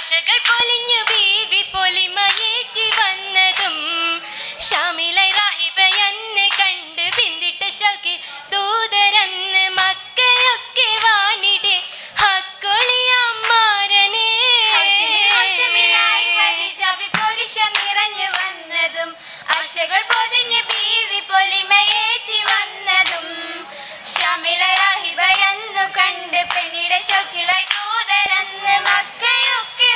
ആശകൾ പൊലിഞ്ഞു ബീവി പൊലിമയേറ്റി വന്നതും ഷാമിലെ റാഹിബയെന്ന് കണ്ട് പിന്തിട്ട ഷൗക്കി ദൂതരെന്ന് മക്കയൊക്കെ വാണിടെ ഹക്കൊളിയമ്മാരനെ പുരുഷ നിറഞ്ഞു വന്നതും ആശകൾ പൊതിഞ്ഞ് ബീവി പൊലിമയേറ്റി വന്നതും ഷമില റാഹിബയെന്നു കണ്ട് പെണ്ണിടെ ഷോക്കിലായി ദൂതരെന്ന് മക്കയൊക്കെ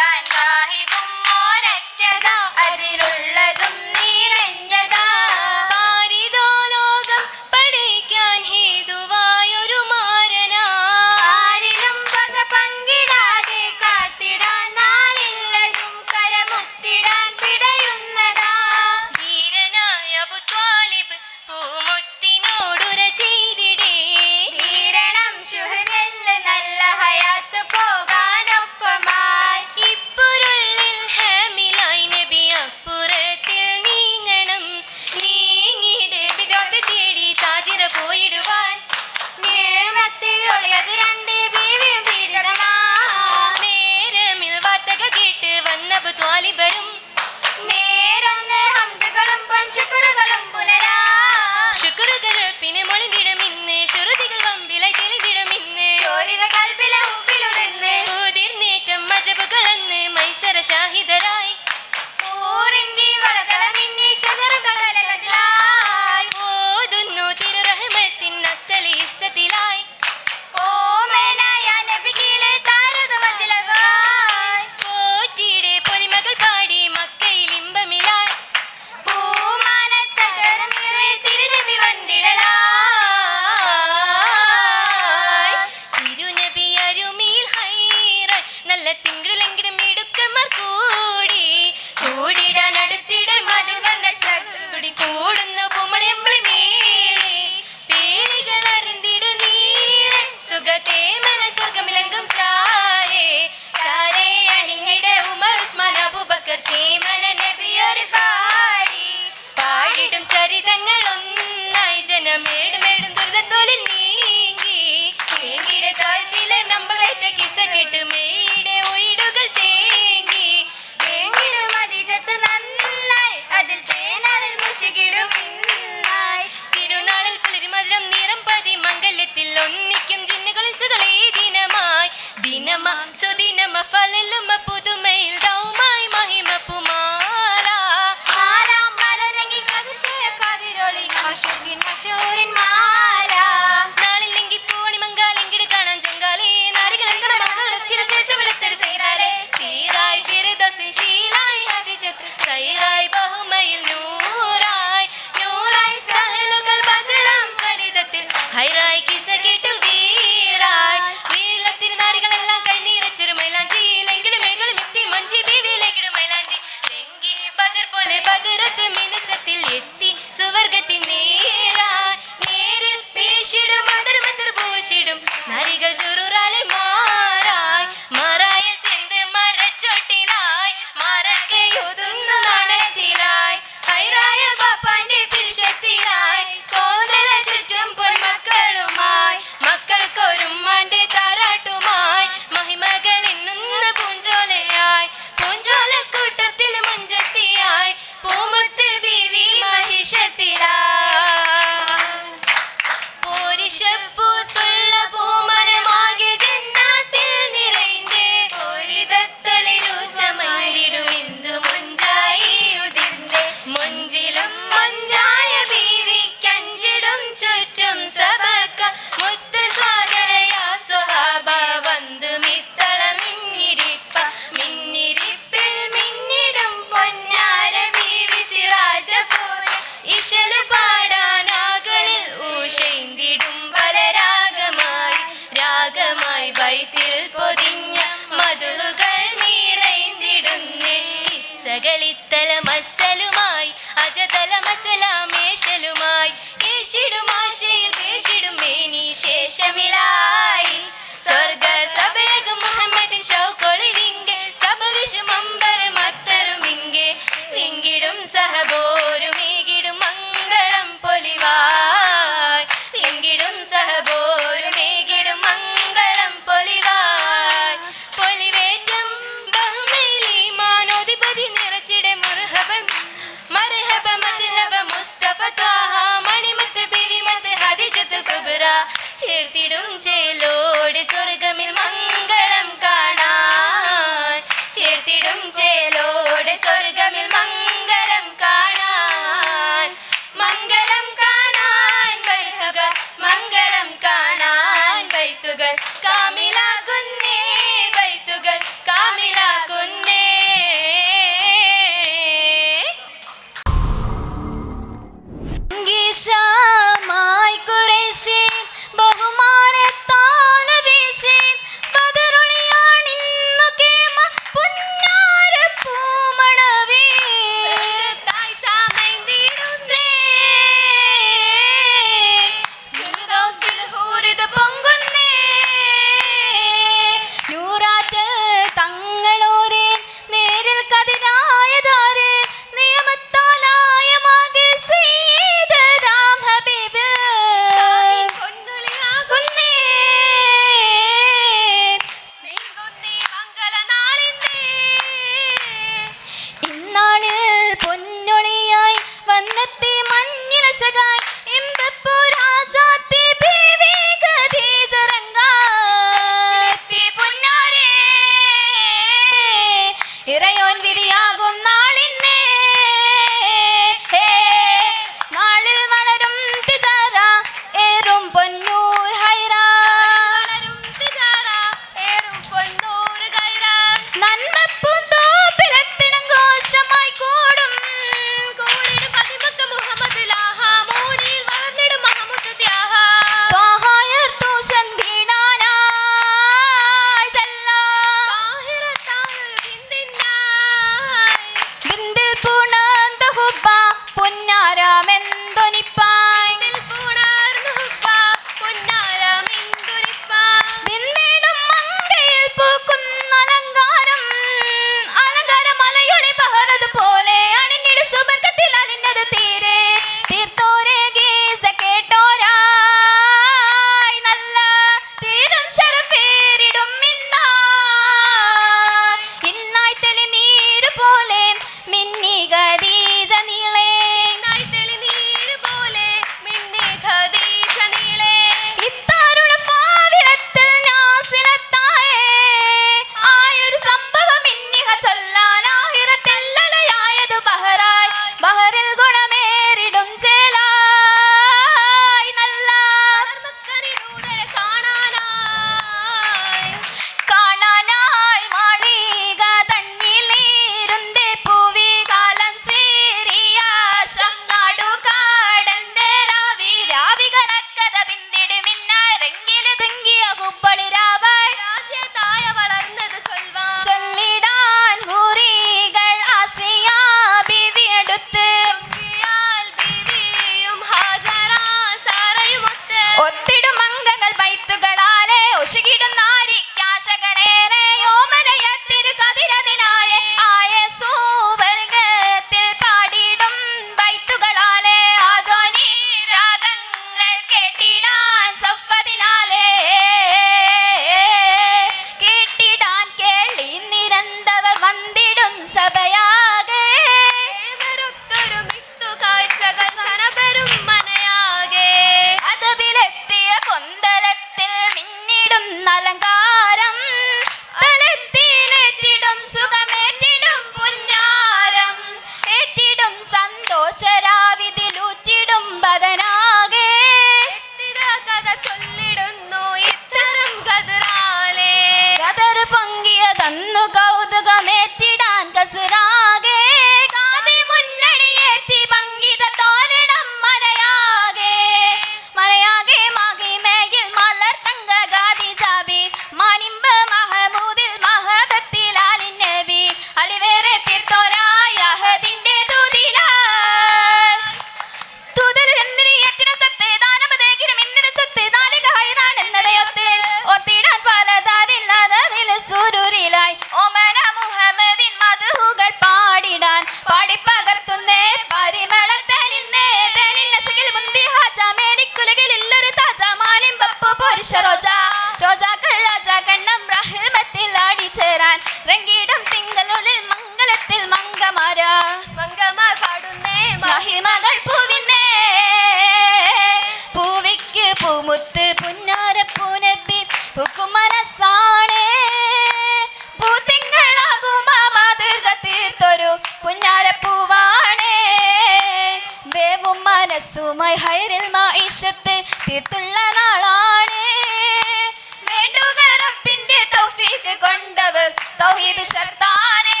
തൗഹീദ് ഷർത്താനേ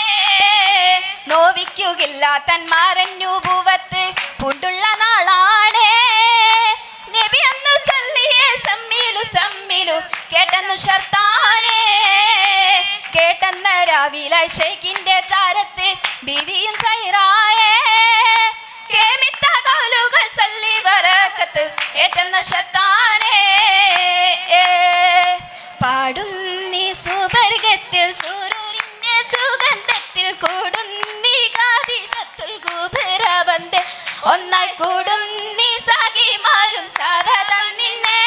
നോവിക്കുകില്ല തന്മാരഞ്ഞു പൂവത്ത് പൂണ്ടുള്ള നാളാണേ. നബി അന്നു ചൊല്ലിയ സമ്മീലു സമ്മീലു കേട്ടെന്നു ഷർത്താനേ കേട്ടെന്ന രാവിലായി ഷെയ്ഖിന്റെ ചാരത്ത് ബിവിയും സൈറായേ. കേമിത്ത കൗലുകൾ ചൊല്ലി വരക്കത്ത് ഏറ്റെന്ന ഷത്താനേ പാടും നീ സുവർഗത്തിൽ സൂര്യന്റെ സുഗന്ധത്തിൽ കൂടും നീ കാതികത്തുൽ ഗുഭരവന്റെ ഒന്നായി കൂടും നീ സഖിമാരും സാധതം നിന്നെ.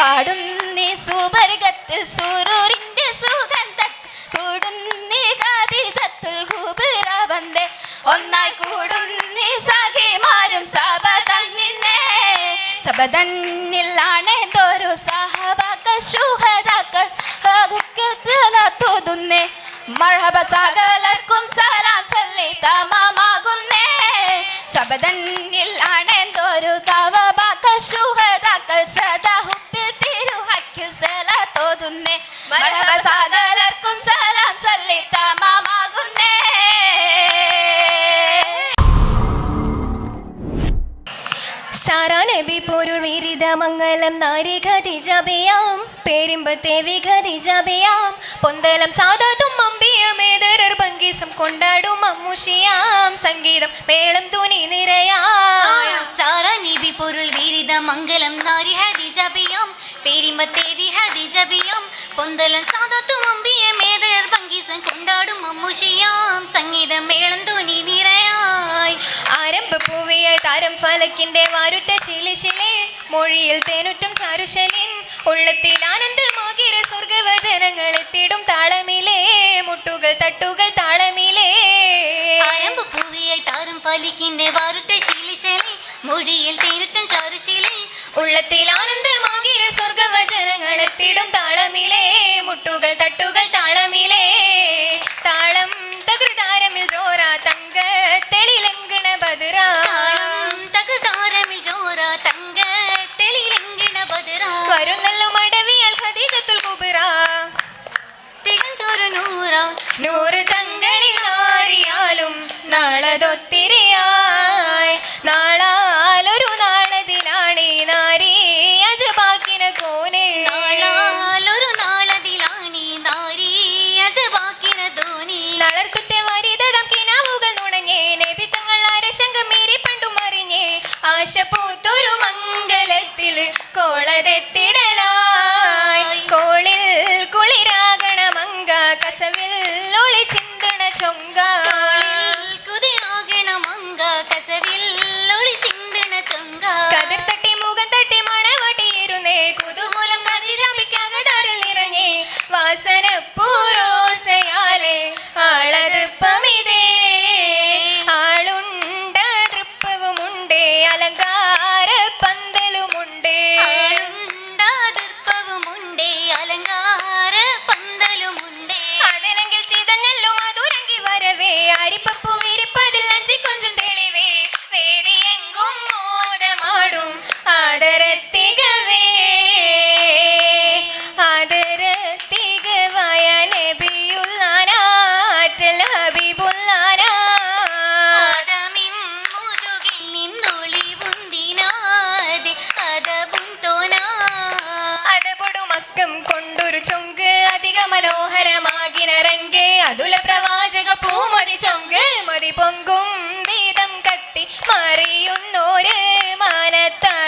പാടും നീ സുവർഗത്തിൽ സൂര്യന്റെ സുഗന്ധത്തിൽ കൂടും നീ കാതികത്തുൽ ഗുഭരവന്റെ ഒന്നായി കൂടും നീ സഖിമാരും സബതം നിന്നെ. സഹബാക്കൾ ശുഹദാക്കൾ തോതുന്നേ മർഹബ സകലർക്കും സലാം ചൊല്ലി തമാമാകുന്നേ. സബതന്നിലാണെന്തോരു സഹബാക്കൾ ശുഹദാക്കൾ സദാ ഹുബിൽ തിരുഹക്കിൽ സലാ സലാം ചൊല്ലി തമാമാകുന്നേ. സാറാ നബി പൊരുൾ വിരിത മംഗലം നാരി ഖദിജബിയാം പേരിമ്പത്തെ വിഖദിജബിയാം പൊന്തലം സാധാതും അമ്പിയമേതരർ ഭംഗീസം കൊണ്ടാടും അമ്മുഷിയാം. സംഗീതം മേളം തുനി നിരയാം. സാറ നബി പൊരുൾ വിരിത മംഗലം നാരി ഹദിജബിയം പേരിമ്പത്തേവി ഹദിജബിയം പൊന്തലൻ സാധത്തും അമ്പിയെ മേതർ പങ്കീസൻ കൊണ്ടാടും മമ്മൂഷിയാം സംഗീതം മേളം തോനി ആരംഭ പൂവിയായി താരം ഫലക്കിന്റെ വാരുറ്റ ശിലിശിലെ. മൊഴിയിൽ തേനുറ്റും ചാരുശലിൻ. ഉള്ളത്തിൽ ആനന്ദമാകിര സ്വർഗവചനങ്ങൾ എത്തിടും താളമിലേ. മുട്ടുകൾ തട്ടുകൾ താളമിലേ. ആരംഭ പൂവിയായി താരം ഫലിക്കിന്റെ വാരുറ്റ ശിലിശലെ. മൊഴിയിൽ തേനുറ്റം ചാരുശലിൻ ഉള്ളത്തിൽ ആനന്ദമാകിര സ്വർഗവചനങ്ങളെത്തിടും താളമിലേ. മുട്ടുകൾ തട്ടുകൾ താളമിലേ. താളം തകൃതാരമിൽ ജോറ തങ്ക. തെളിലങ്കിണ ബതിര തകൃതാരമിൽ ജോറ തങ്ക. തെളിലങ്കിണ ബതിര വരുന്നല്ലോ മടവിയൽ ഖദീജത്തുൽ കുബിറ തികന്തോരു നൂറ. നൂറ് തങ്കളിലാറിയാലും നാളതൊത്തിരിയാ. மதத்தில்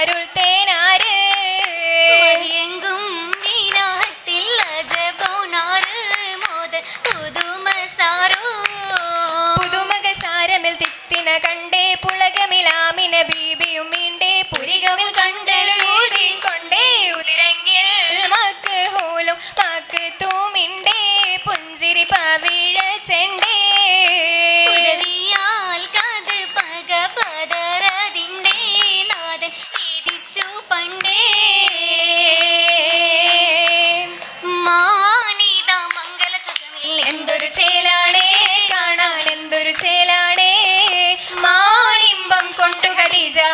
എല്ലാവരും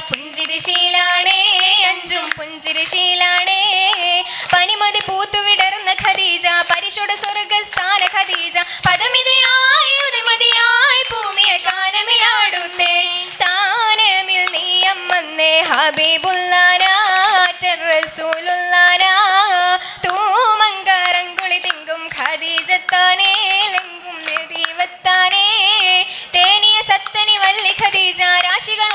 പുഞ്ചിരിശീലാണേ അഞ്ചും പുഞ്ചിരിശീലാണേ. പനിമതി പൂത്തുവിടർന്ന ഖദീജ പരിശുട സ്വർഗസ്ഥാന ഖദീജ. പദമിതയായി ഉതിമതിയായി ഭൂമിയ കാനമിലാടുന്നേ താനമിൽ നീയമ്മന്നേ ഹബീബുല്ലാനാറ്റർ റസൂലുല്ലാനാ തൂമങ്കരങ്കുളി തിങ്കും താനേ ലെങ്കും നിരീവത്താനേ തേനിയ സത്തനി വല്ലി ഖദീജാരാ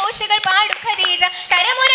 ഘോഷകൾ പാടും ഖദീജ കരമുന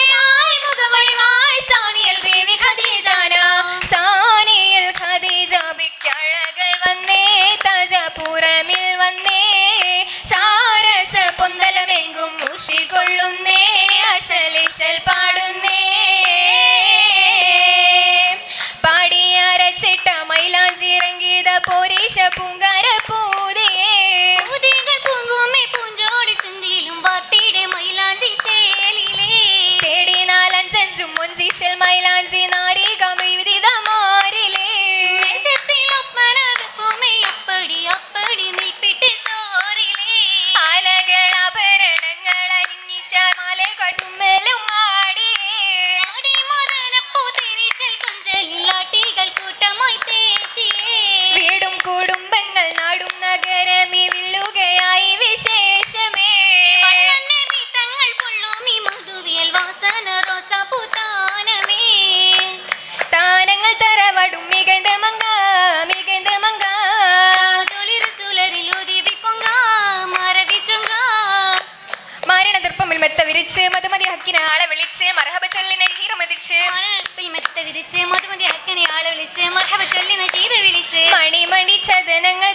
ചുരിച്ച്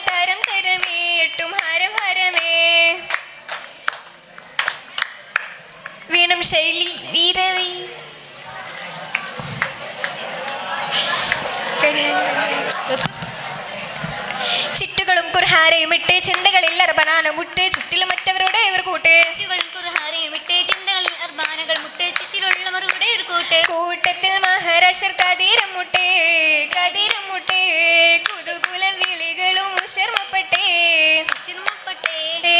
തരം ഹരം ഹരമേ. ശൈലി വീരവി. ചിറ്റുകളും കുർഹാരയും ഇട്ട് ചിന്തകളിൽ അർബനാനം മുട്ട് ചുറ്റിലും മറ്റവരോടെ ഇവർ കൂട്ട്. ചിറ്റുകളും കുർഹാരയും ഇട്ട് ചിന്തകളിൽ അർബാനകൾ മുട്ട് ചുറ്റിലുള്ള ഒരു കൂട്ടത്തിൽ മഹാരാഷ്ട്രർ കതിരമുട്ടേ കതിരമുട്ടേ കുതുകുല വിളികളും ഉഷർമപ്പെട്ടേ. ഉഷർമപ്പെട്ടേ.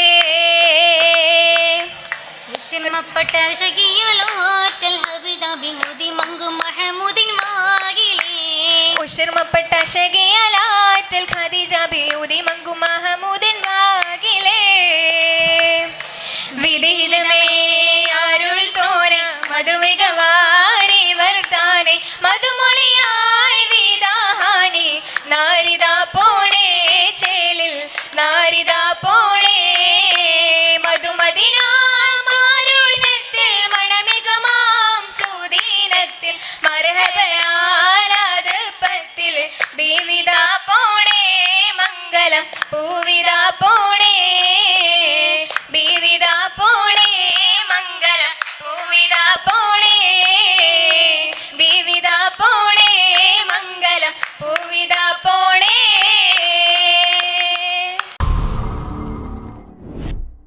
ഉഷർമപ്പെട്ട ശകിയലോറ്റൽ ഹബിദ ബിമുദി മങ്കു മഹമുദിൻ വാഗിലേ. ഉഷർമപ്പെട്ട ശകിയലാറ്റൽ ഖദീജ ബിയുദി മങ്കു മഹമുദിൻ വാഗിലേ. വിധിഹിതമേ അരുൾ തോര മധുമികവാ